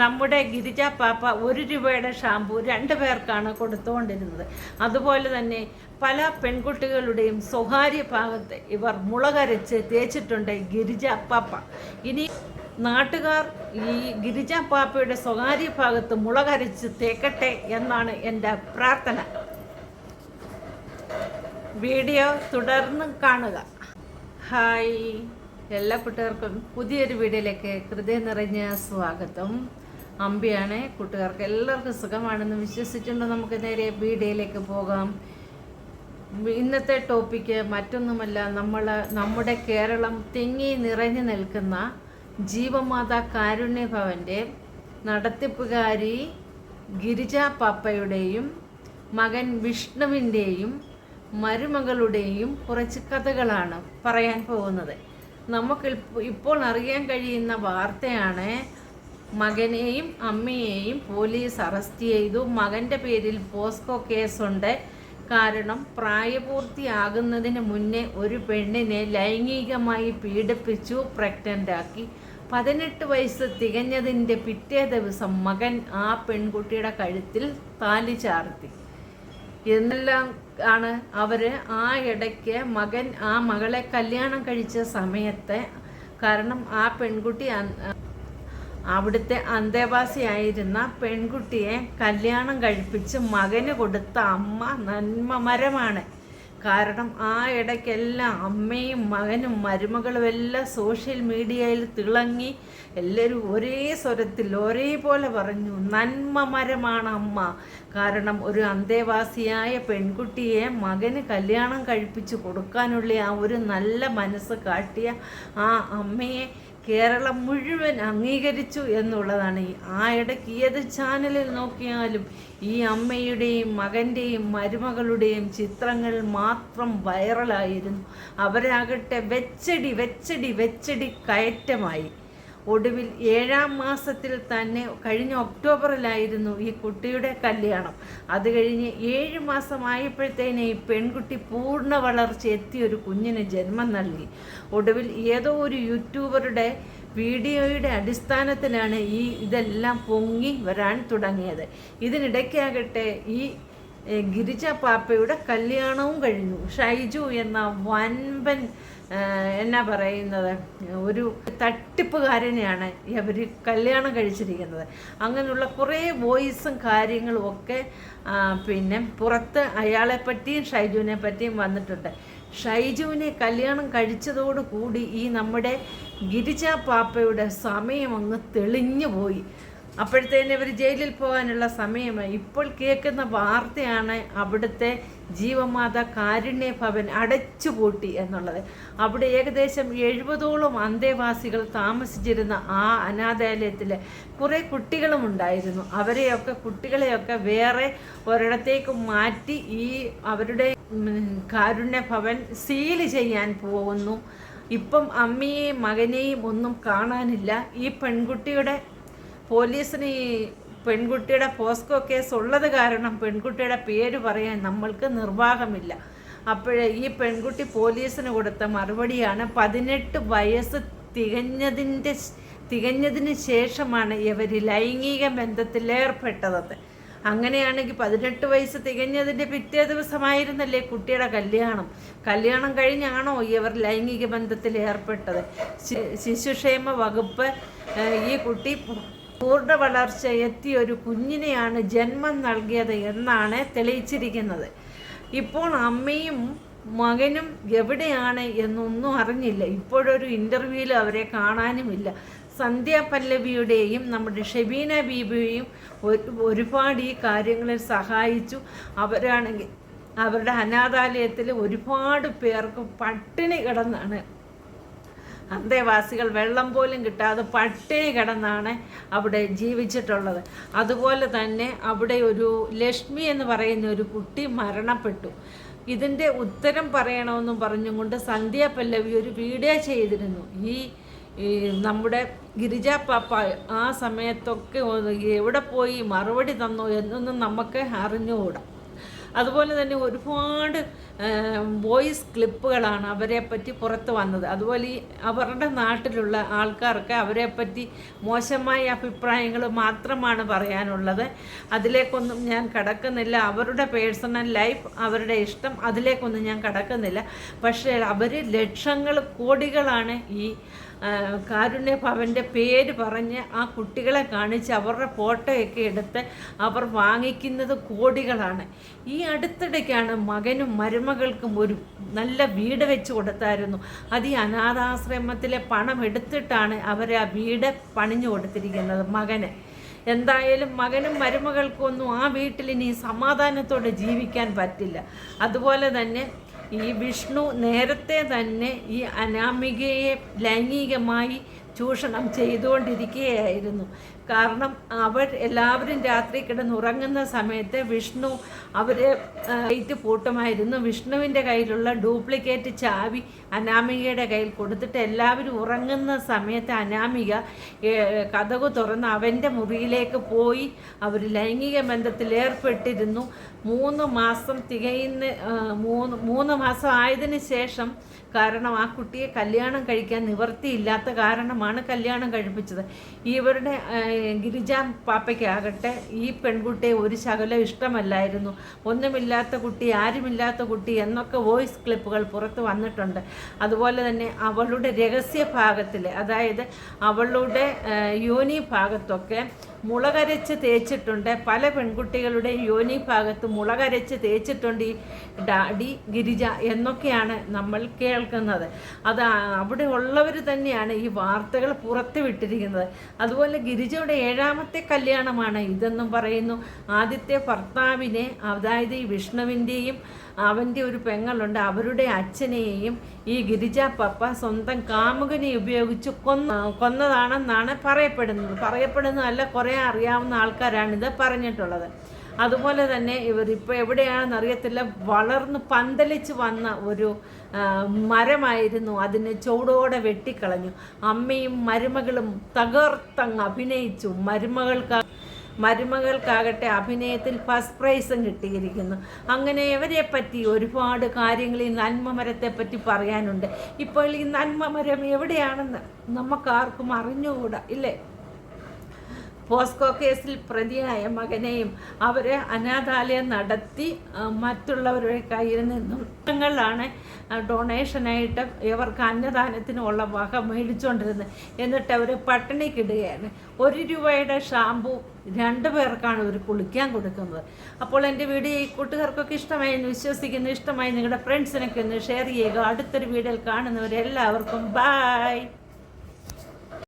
നമ്മുടെ ഗിരിജ പാപ്പ ഒരു രൂപയുടെ ഷാമ്പു രണ്ട് പേർക്കാണ് കൊടുത്തുകൊണ്ടിരുന്നത്. അതുപോലെ തന്നെ പല പെൺകുട്ടികളുടെയും സ്വകാര്യ ഭാഗത്ത് ഇവർ മുളകരച്ച് തേച്ചിട്ടുണ്ട് ഗിരിജ പാപ്പ. ഇനി നാട്ടുകാർ ഈ ഗിരിജ പാപ്പയുടെ സ്വകാര്യ ഭാഗത്ത് മുളകരച്ച് തേക്കട്ടെ എന്നാണ് എന്റെ പ്രാർത്ഥന. വീഡിയോ തുടർന്ന് കാണുക. ഹായ്. എല്ലാ കൂട്ടുകാർക്കും പുതിയൊരു വീഡിയോയിലേക്ക് ഹൃദയം നിറഞ്ഞ സ്വാഗതം. അമ്പിയാണ് കൂട്ടുകാർക്ക് എല്ലാവർക്കും സുഖമാണെന്ന് വിശ്വസിച്ചുകൊണ്ട് നമുക്ക് നേരെ വീഡിയോയിലേക്ക് പോകാം. ഇന്നത്തെ ടോപ്പിക്ക് മറ്റൊന്നുമല്ല നമ്മൾ നമ്മുടെ കേരളം തിങ്ങി നിറഞ്ഞു നിൽക്കുന്ന ജീവമാതാ കാരുണ്യ ഭവന്റെ നടത്തിപ്പുകാരി ഗിരിജ പാപ്പയുടെയും മകൻ വിഷ്ണുവിന്റെയും മരുമകളുടെയും കുറച്ച് കഥകളാണ് പറയാൻ പോകുന്നത്. നമുക്ക് ഇപ്പോൾ അറിയാൻ കഴിയുന്ന വാർത്തയാണ് മകനെയും അമ്മയെയും പോലീസ് അറസ്റ്റ് ചെയ്തു. മകന്റെ പേരിൽ പോസ്കോ കേസുണ്ട്. കാരണം പ്രായപൂർത്തിയാകുന്നതിന് മുന്നേ ഒരു പെണ്ണിനെ ലൈംഗികമായി പീഡിപ്പിച്ചു പ്രഗ്നന്റാക്കി പതിനെട്ട് വയസ്സ് തികഞ്ഞതിന്റെ പിറ്റേ ദിവസം മകൻ ആ പെൺകുട്ടിയുടെ കഴുത്തിൽ താലി ചാർത്തി. എന്നെല്ലാം ആണ് അവർ ആ ഇടയ്ക്ക് മകൻ ആ മകളെ കല്യാണം കഴിച്ച സമയത്തെ കാരണം ആ പെൺകുട്ടി അവിടുത്തെ അന്തേവാസിയായിരുന്ന പെൺകുട്ടിയെ കല്യാണം കഴിപ്പിച്ച് മകന് കൊടുത്ത അമ്മ നന്മമരമാണ് കാരണം ആ ഇടയ്ക്കെല്ലാം അമ്മയും മകനും മരുമകളും എല്ലാം സോഷ്യൽ മീഡിയയിൽ തിളങ്ങി എല്ലാവരും ഒരേ സ്വരത്തിൽ ഒരേപോലെ പറഞ്ഞു നന്മ മരമാണ് അമ്മ. കാരണം ഒരു അന്തേവാസിയായ പെൺകുട്ടിയെ മകന് കല്യാണം കഴിപ്പിച്ച് കൊടുക്കാനുള്ള ആ ഒരു നല്ല മനസ്സ് കാട്ടിയ ആ അമ്മയെ കേരളം മുഴുവൻ അംഗീകരിച്ചു എന്നുള്ളതാണ് ആ ഇടയ്ക്ക് ഏത് ചാനലിൽ നോക്കിയാലും ഈ അമ്മയുടെയും മകന്റെയും മരുമകളുടെയും ചിത്രങ്ങൾ മാത്രം വൈറലായിരുന്നു. അവരാകട്ടെ വെച്ചടി വെച്ചടി വെച്ചടി കയറ്റമായി. ഒടുവിൽ ഏഴാം മാസത്തിൽ തന്നെ കഴിഞ്ഞ ഒക്ടോബറിലായിരുന്നു ഈ കുട്ടിയുടെ കല്യാണം. അത് കഴിഞ്ഞ് ഏഴ് മാസമായപ്പോഴത്തേനെ ഈ പെൺകുട്ടി പൂർണ വളർച്ച എത്തിയ ഒരു കുഞ്ഞിന് ജന്മം നൽകി. ഒടുവിൽ ഏതോ ഒരു യൂട്യൂബറുടെ വീഡിയോയുടെ അടിസ്ഥാനത്തിലാണ് ഈ ഇതെല്ലാം പൊങ്ങി വരാൻ തുടങ്ങിയത്. ഇതിനിടയ്ക്കാകട്ടെ ഈ ഗിരിജ പാപ്പയുടെ കല്യാണവും കഴിഞ്ഞു. ഷൈജു എന്ന വൻപൻ എന്നാ പറയുന്നത്? ഒരു തട്ടിപ്പുകാരനെയാണ് ഇവർ കല്യാണം കഴിച്ചിരിക്കുന്നത്. അങ്ങനെയുള്ള കുറേ വോയിസും കാര്യങ്ങളും ഒക്കെ പിന്നെ പുറത്ത് അയാളെ പറ്റിയും ഷൈജുവിനെ പറ്റിയും വന്നിട്ടുണ്ട്. ഷൈജുവിനെ കല്യാണം കഴിച്ചതോടുകൂടി ഈ നമ്മുടെ ഗിരിജ പാപ്പയുടെ സമയം അങ്ങ് തെളിഞ്ഞു പോയി അപ്പോഴത്തേന് ഇവർ ജയിലിൽ പോകാനുള്ള സമയമായി ഇപ്പോൾ കേൾക്കുന്ന വാർത്തയാണ് അവിടുത്തെ ജീവമാത കാരുണ്യ ഭവൻ അടച്ചുപൂട്ടി എന്നുള്ളത്. അവിടെ ഏകദേശം എഴുപതോളം അന്തേവാസികൾ താമസിച്ചിരുന്ന ആ അനാഥാലയത്തിൽ കുറേ കുട്ടികളും ഉണ്ടായിരുന്നു. അവരെയൊക്കെ കുട്ടികളെയൊക്കെ വേറെ ഒരിടത്തേക്ക് മാറ്റി ഈ അവരുടെ കാരുണ്യ ഭവൻ സീൽ ചെയ്യാൻ പോകുന്നു. ഇപ്പം അമ്മയെയും മകനെയും ഒന്നും കാണാനില്ല. ഈ പെൺകുട്ടിയുടെ പോലീസിന് ഈ പെൺകുട്ടിയുടെ പോസ്കോ കേസ് ഉള്ളത് കാരണം പെൺകുട്ടിയുടെ പേര് പറയാൻ നമ്മൾക്ക് നിർവാഹമില്ല. അപ്പോഴേ ഈ പെൺകുട്ടി പോലീസിന് കൊടുത്ത മറുപടിയാണ് പതിനെട്ട് വയസ്സ് തികഞ്ഞതിന്റെ തികഞ്ഞതിന് ശേഷമാണ് ഇവർ ലൈംഗിക ബന്ധത്തിലേർപ്പെട്ടതെന്ന് അങ്ങനെയാണെങ്കിൽ പതിനെട്ട് വയസ്സ് തികഞ്ഞതിന്റെ പിറ്റേ ദിവസമായിരുന്നല്ലേ കുട്ടിയുടെ കല്യാണം. കല്യാണം കഴിഞ്ഞാണോ ഇവർ ലൈംഗിക ബന്ധത്തിൽ ഏർപ്പെട്ടത് ശിശുക്ഷേമ വകുപ്പ് ഈ കുട്ടി പൂർണ വളർച്ച എത്തിയ ഒരു കുഞ്ഞിനെയാണ് ജന്മം നൽകിയത് എന്നാണ് തെളിയിച്ചിരിക്കുന്നത്. ഇപ്പോൾ അമ്മയും മകനും എവിടെയാണ് എന്നൊന്നും അറിഞ്ഞില്ല. ഇപ്പോഴൊരു ഇന്റർവ്യൂവിൽ അവരെ കാണാനുമില്ല. സന്ധ്യ പല്ലവിയുടെയും നമ്മുടെ ഷെബീന ബീബിയെയും ഒരു- ഒരുപാട് ഈ കാര്യങ്ങളിൽ സഹായിച്ചു. അവരാണെങ്കിൽ അവരുടെ അനാഥാലയത്തിൽ ഒരുപാട് പേർക്ക് പട്ടിണി കിടന്നാണ് അന്തേവാസികൾ വെള്ളം പോലും കിട്ടാതെ പട്ടിണി കിടന്നാണ് അവിടെ ജീവിച്ചിട്ടുള്ളത്. അതുപോലെ തന്നെ അവിടെ ഒരു ലക്ഷ്മി എന്ന് പറയുന്ന ഒരു കുട്ടി മരണപ്പെട്ടു. ഇതിന്റെ ഉത്തരം പറയണമെന്നും പറഞ്ഞുകൊണ്ട് സന്ധ്യ പല്ലവി ഒരു വീഡിയോ ചെയ്തിരുന്നു. ഈ നമ്മുടെ ഗിരിജ പാപ്പ ആ സമയത്തൊക്കെ എവിടെ പോയി മറുപടി തന്നോ എന്നൊന്നും നമുക്ക് അറിഞ്ഞുകൂടാ. അതുപോലെ തന്നെ ഒരുപാട് വോയിസ് ക്ലിപ്പുകളാണ് അവരെ പറ്റി പുറത്ത് വന്നത്. അതുപോലെ ഈ അവരുടെ നാട്ടിലുള്ള ആൾക്കാർക്ക് അവരെ പറ്റി മോശമായ അഭിപ്രായങ്ങൾ മാത്രമാണ് പറയാനുള്ളത്. അതിലേക്കൊന്നും ഞാൻ കടക്കുന്നില്ല. അവരുടെ പേഴ്സണൽ ലൈഫ് അവരുടെ ഇഷ്ടം അതിലേക്കൊന്നും ഞാൻ കടക്കുന്നില്ല. പക്ഷേ അവർ ലക്ഷങ്ങൾ കോടികളാണ് ഈ കാരുണ്യ ഭവന്റെ പേര് പറഞ്ഞ് ആ കുട്ടികളെ കാണിച്ച് അവരുടെ ഫോട്ടോയൊക്കെ എടുത്ത് അവർ വാങ്ങിക്കുന്നത് കോടികളാണ്. ഈ അടുത്തിടയ്ക്കാണ് മകനും മരുമകൾക്കും ഒരു നല്ല വീട് വെച്ച് കൊടുത്തായിരുന്നു. അത് ഈ അനാഥാശ്രമത്തിലെ പണം എടുത്തിട്ടാണ് അവരെ ആ വീട് പണിഞ്ഞു കൊടുത്തിരിക്കുന്നത് മകന്. എന്തായാലും മകനും മരുമകൾക്കൊന്നും ആ വീട്ടിൽ ഇനി സമാധാനത്തോടെ ജീവിക്കാൻ പറ്റില്ല. അതുപോലെ തന്നെ ഈ വിഷ്ണു നേരത്തെ തന്നെ ഈ അനാമികയെ ലൈംഗികമായി ചൂഷണം ചെയ്തുകൊണ്ടിരിക്കുകയായിരുന്നു. കാരണം അവർ എല്ലാവരും രാത്രി കിടന്നുറങ്ങുന്ന സമയത്ത് വിഷ്ണു അവരെ ലൈറ്റ് പൂട്ടുമായിരുന്നു. വിഷ്ണുവിന്റെ കയ്യിലുള്ള ഡ്യൂപ്ലിക്കേറ്റ് ചാവി അനാമികയുടെ കയ്യിൽ കൊടുത്തിട്ട് എല്ലാവരും ഉറങ്ങുന്ന സമയത്ത് അനാമിക കഥകു തുറന്ന് അവന്റെ മുറിയിലേക്ക് പോയി. അവർ ലൈംഗിക ബന്ധത്തിൽ ഏർപ്പെട്ടിരുന്നു. മൂന്ന് മാസം തികയുന്ന മൂന്ന് മൂന്ന് മാസം ആയതിനു ശേഷം കാരണം ആ കുട്ടിയെ കല്യാണം കഴിക്കാൻ നിവർത്തിയില്ലാത്ത കാരണമാണ് കല്യാണം കഴിപ്പിച്ചത്. ഇവരുടെ ഗിരിജ പാപ്പയ്ക്കാകട്ടെ ഈ പെൺകുട്ടിയെ ഒരു ശകലം ഇഷ്ടമല്ലായിരുന്നു. ഒന്നുമില്ലാത്ത കുട്ടി ആരുമില്ലാത്ത കുട്ടി എന്നൊക്കെ വോയിസ് ക്ലിപ്പുകൾ പുറത്ത് വന്നിട്ടുണ്ട്. അതുപോലെ തന്നെ അവളുടെ രഹസ്യ ഭാഗത്തിൽ അതായത് അവളുടെ യോനി ഭാഗത്തൊക്കെ മുളകരച്ച് തേച്ചിട്ടുണ്ട്. പല പെൺകുട്ടികളുടെ യോനി ഭാഗത്ത് മുളകരച്ച് തേച്ചിട്ടുണ്ട് ഈ ഡാഡി ഗിരിജ എന്നൊക്കെയാണ് നമ്മൾ കേൾക്കുന്നത്. അത് അവിടെ ഉള്ളവർ തന്നെയാണ് ഈ വാർത്തകൾ പുറത്ത് വിട്ടിരിക്കുന്നത്. അതുപോലെ ഗിരിജയുടെ ഏഴാമത്തെ കല്യാണമാണ് ഇതെന്നും പറയുന്നു. ആദ്യത്തെ ഭർത്താവിനെ അതായത് ഈ വിഷ്ണുവിന്റെയും അവന്റെ ഒരു പെങ്ങളുണ്ട് അവരുടെ അച്ഛനെയും ഈ ഗിരിജ പപ്പ സ്വന്തം കാമുകനെ ഉപയോഗിച്ച് കൊന്ന കൊന്നതാണെന്നാണ് പറയപ്പെടുന്നത്. പറയപ്പെടുന്നതല്ല കുറേ അറിയാവുന്ന ആൾക്കാരാണിത് പറഞ്ഞിട്ടുള്ളത്. അതുപോലെ തന്നെ ഇവർ ഇപ്പോൾ എവിടെയാണെന്ന് അറിയത്തില്ല. വളർന്ന് പന്തലിച്ച് വന്ന ഒരു മരമായിരുന്നു. അതിനെ ചൂടോടെ വെട്ടിക്കളഞ്ഞു. അമ്മയും മരുമകളും തകർത്തങ്ങ് അഭിനയിച്ചു. മരുമകൾക്ക് മരുമകൾക്കാകട്ടെ അഭിനയത്തിൽ ഫസ്റ്റ് പ്രൈസും കിട്ടിയിരിക്കുന്നു. അങ്ങനെ ഇവരെ പറ്റി ഒരുപാട് കാര്യങ്ങൾ ഈ നന്മമരത്തെ പറ്റി പറയാനുണ്ട്. ഇപ്പോൾ ഈ നന്മമരം എവിടെയാണെന്ന് നമുക്കാർക്കും അറിഞ്ഞുകൂടാ ഇല്ലേ? പോസ്കോ കേസിൽ പ്രതിയായ മകനെയും അവരെ അനാഥാലയം നടത്തി മറ്റുള്ളവരുടെ കയ്യിൽ നിന്നും ാണ് ഡൊണേഷനായിട്ട് ഇവർക്ക് അന്നദാനത്തിനുള്ള വക മേടിച്ചുകൊണ്ടിരുന്നത് എന്നിട്ട് അവർ പട്ടിണിക്കിടുകയാണ് ഒരു രൂപയുടെ ഷാമ്പു രണ്ട് പേർക്കാണ് ഇവർ കുളിക്കാൻ കൊടുക്കുന്നത്. അപ്പോൾ എന്റെ വീഡിയോ ഈ കൂട്ടുകാർക്കൊക്കെ ഇഷ്ടമായി എന്ന് വിശ്വസിക്കുന്നു. ഇഷ്ടമായി നിങ്ങളുടെ ഫ്രണ്ട്സിനൊക്കെ ഒന്ന് ഷെയർ ചെയ്യുക. അടുത്തൊരു വീഡിയോയിൽ കാണുന്നവരെല്ലാവർക്കും ബായ്